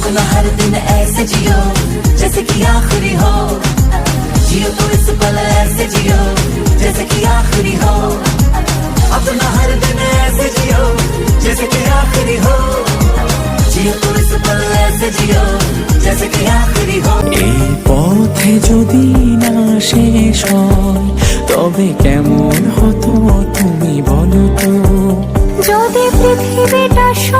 अपना हर दिन ऐसे जियो जैसे कि आखिरी हो जियो तो इस पल ऐसे जियो जैसे कि आखिरी हो अपना हर दिन ऐसे जियो जैसे कि आखिरी हो जियो तो इस पल ऐसे जियो जैसे कि आखिरी हो এই পথে যদি না শেষ হয় তবে কেমন হতো তুমি বলো তো যদি পৃথিবীটা স্বপ্নের দেশ